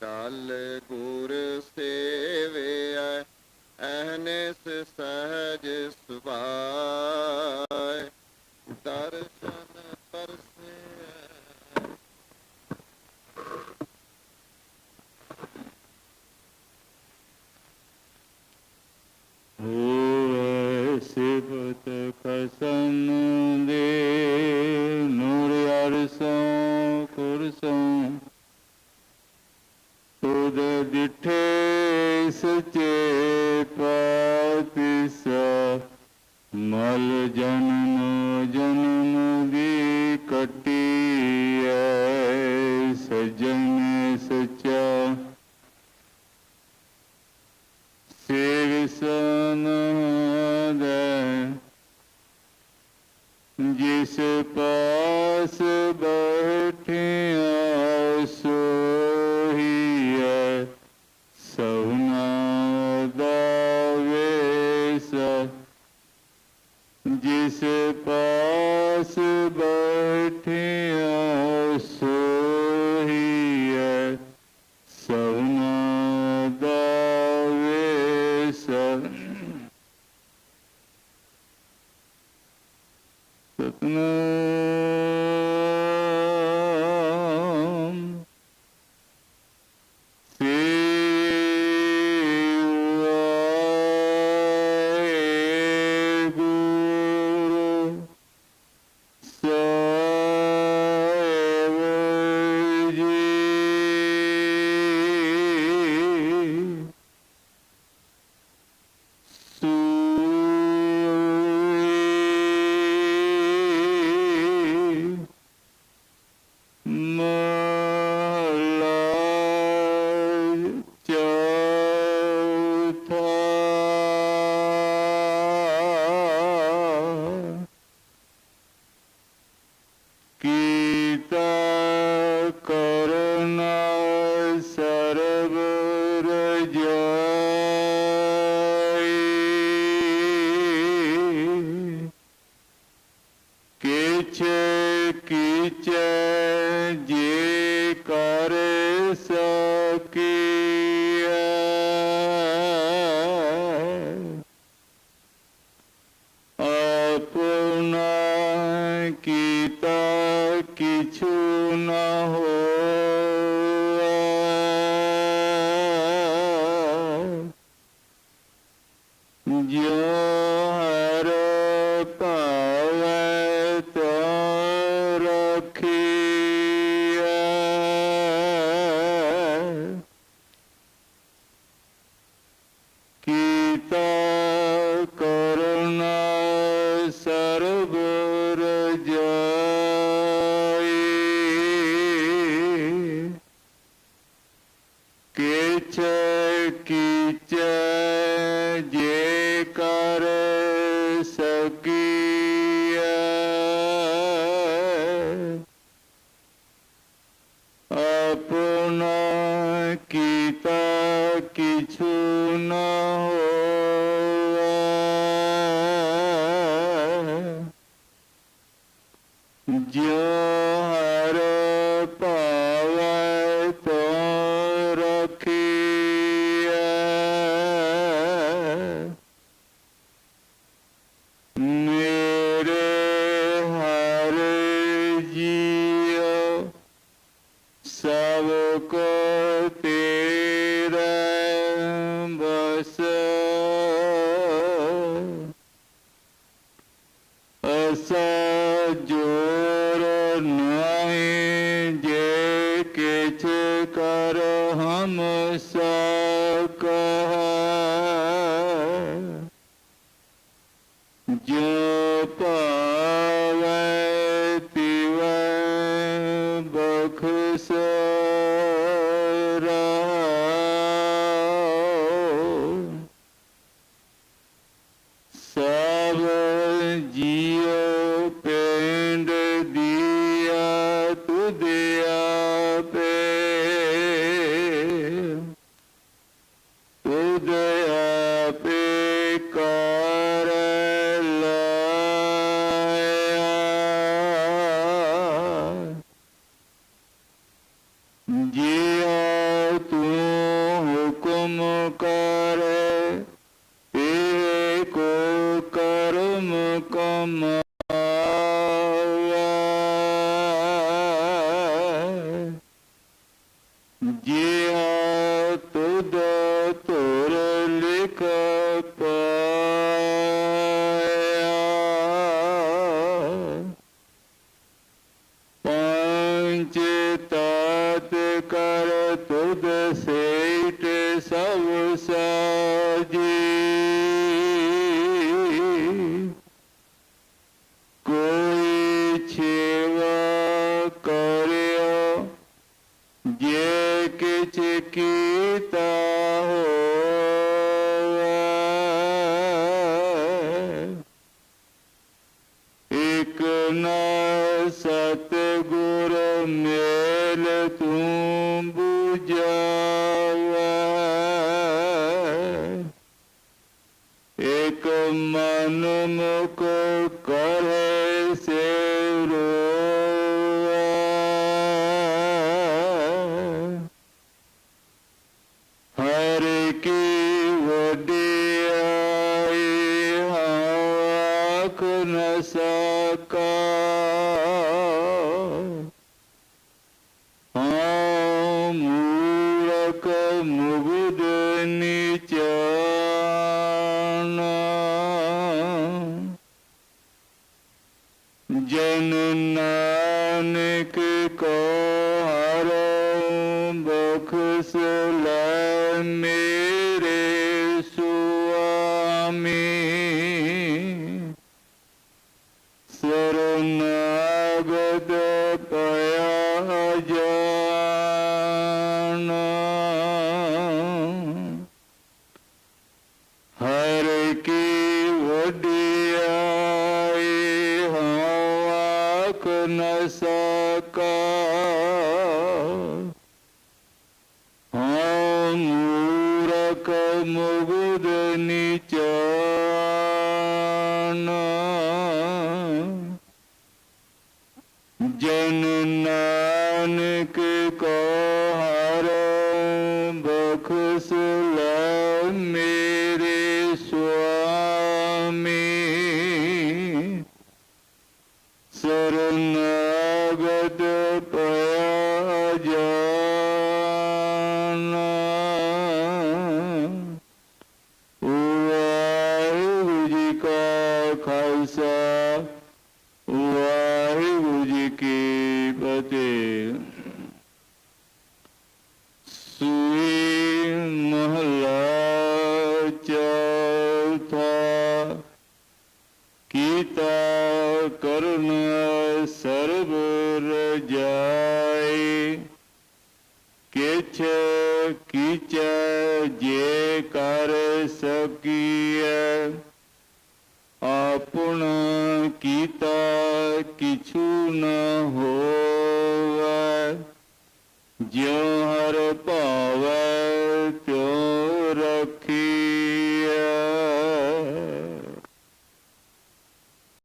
ਟਲ ਗੁਰ ਸੇਵਿਆ ਅਹਨਿਸ ਸਹਜ ਸੁਭਾਇ ਦਰਸ਼ਨ ਪਰਸੈ ਹੋਵੇ ਸਿਫਤ ਖਸਮ ਦੇ ਤੁਧ ਦਿਠੇ ਸਚੇ ਮਲ ਜਨਮ ਜਨਮ ਦੀ ਕਟੀ ਐ ਸਜਣ ਸਚਾ। ਸੇਵ ਸਨਦ ਜਿਸ ਪਾਸ ਜਿਸ ਪਾਸ ਬੈਠਿਆ ਸੋਹੀਐ ਸਭਨਾ ਦਾ ਵੇਸ ਸਤਨਾਮ ਕਿਛੂ ਨਾ ਸਭ ਜੀਉ ਪਿੰਡ ਦੀਆ ਤੁਧਿਆ Om ਬਖਸ ਲੈ ਮੇਰੇ ਸੁਆਮੀ। ਸਰਨਾਗਦ ਪਿਆ ਜਾਣਾ ਹਰ ਕੀ ਵਡਿਆਈ ਹਉ ਆਖ ਨ mugu de ni cha ਕੀਤਾ ਕਰਨ ਸਰਬ ਰਜਾਈ। ਕਿਛ ਕੀਚ ਜੇ ਕਰ ਸਕੀਐ। ਆਪਣ ਕੀਤਾ ਕਿਛੂ ਨ ਹੋਵੈ। ਜਿਉ